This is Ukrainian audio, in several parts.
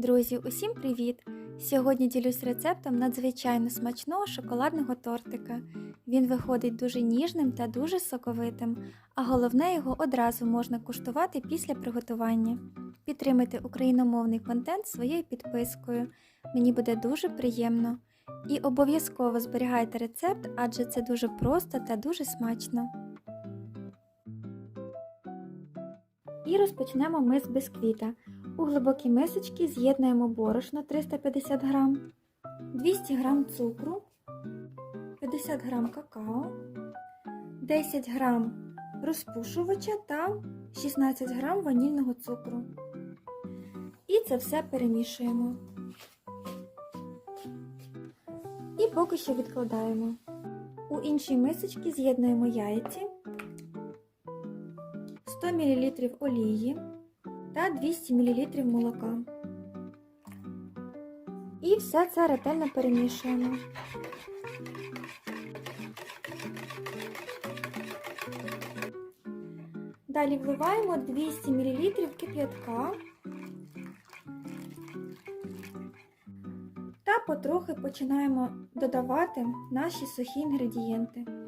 Друзі, усім привіт! Сьогодні ділюсь рецептом надзвичайно смачного шоколадного тортика. Він виходить дуже ніжним та дуже соковитим, а головне його одразу можна куштувати після приготування. Підтримайте україномовний контент своєю підпискою. Мені буде дуже приємно. І обов'язково зберігайте рецепт, адже це дуже просто та дуже смачно. І розпочнемо ми з бисквіта. У глибокій мисочці з'єднуємо борошно 350 г, 200 г цукру, 50 г какао, 10 г розпушувача та 16 г ванільного цукру. І це все перемішуємо. І поки що відкладаємо. У іншій мисочці з'єднуємо яйці, 100 мл олії та 200 мл молока. І все це ретельно перемішуємо. Далі вливаємо 200 мл кип'ятка та потрохи починаємо додавати наші сухі інгредієнти.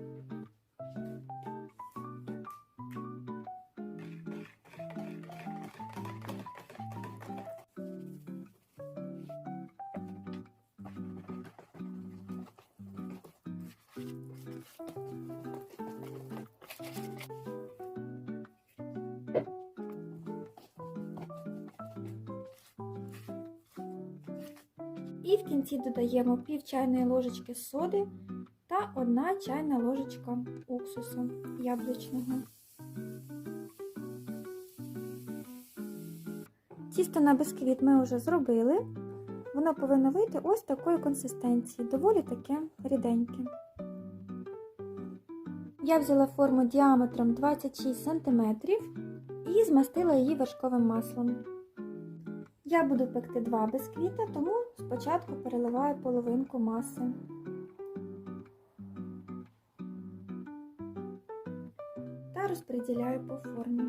І в кінці додаємо пів чайної ложечки соди та одна чайна ложечка уксусу яблучного. Тісто на бисквіт ми вже зробили. Воно повинно вийти ось такої консистенції, доволі таке ріденьке. Я взяла форму діаметром 26 см і змастила її вершковим маслом. Я буду пекти два бисквіта, тому спочатку переливаю половинку маси. Та розподіляю по формі.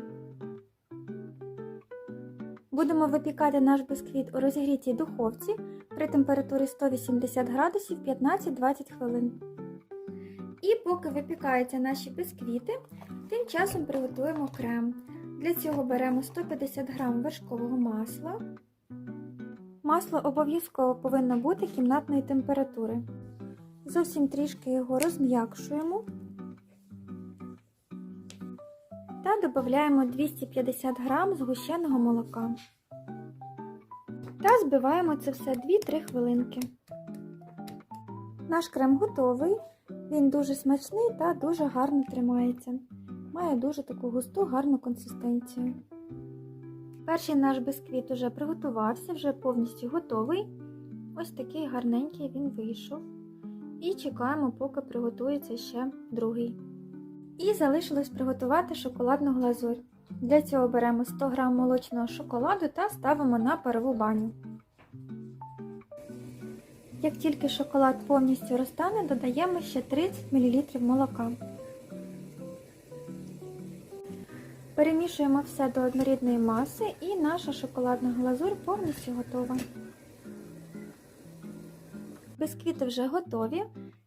Будемо випікати наш бисквіт у розігрітій духовці при температурі 180 градусів 15-20 хвилин. І поки випікаються наші бисквіти, тим часом приготуємо крем. Для цього беремо 150 г вершкового масла. Масло обов'язково повинно бути кімнатної температури. Зовсім трішки його розм'якшуємо та додаємо 250 г згущеного молока. Та збиваємо це все 2-3 хвилинки. Наш крем готовий, він дуже смачний та дуже гарно тримається. Має дуже таку густу гарну консистенцію. Перший наш бисквіт уже приготувався, вже повністю готовий. Ось такий гарненький він вийшов. І чекаємо, поки приготується ще другий. І залишилось приготувати шоколадну глазурь. Для цього беремо 100 г молочного шоколаду та ставимо на парову баню. Як тільки шоколад повністю розтане, додаємо ще 30 мл молока. Перемішуємо все до однорідної маси і наша шоколадна глазурь повністю готова. Бисквіти вже готові.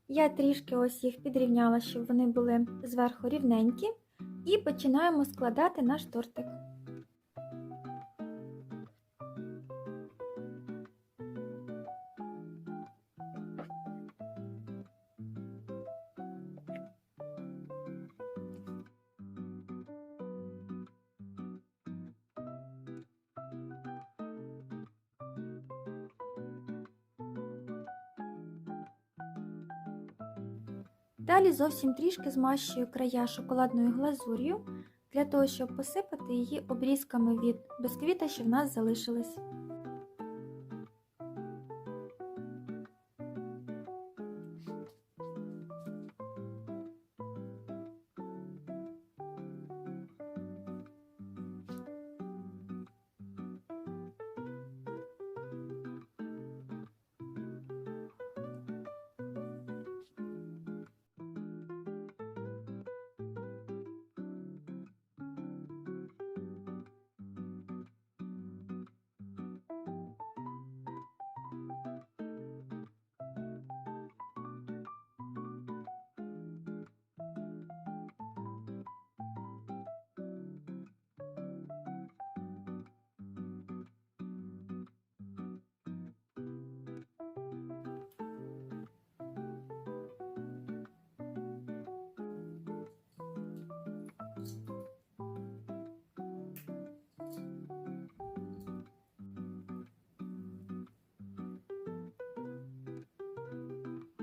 Я трішки ось їх підрівняла, щоб вони були зверху рівненькі. І починаємо складати наш тортик. Далі зовсім трішки змащую края шоколадною глазур'ю, для того, щоб посипати її обрізками від бисквіта, що в нас залишились.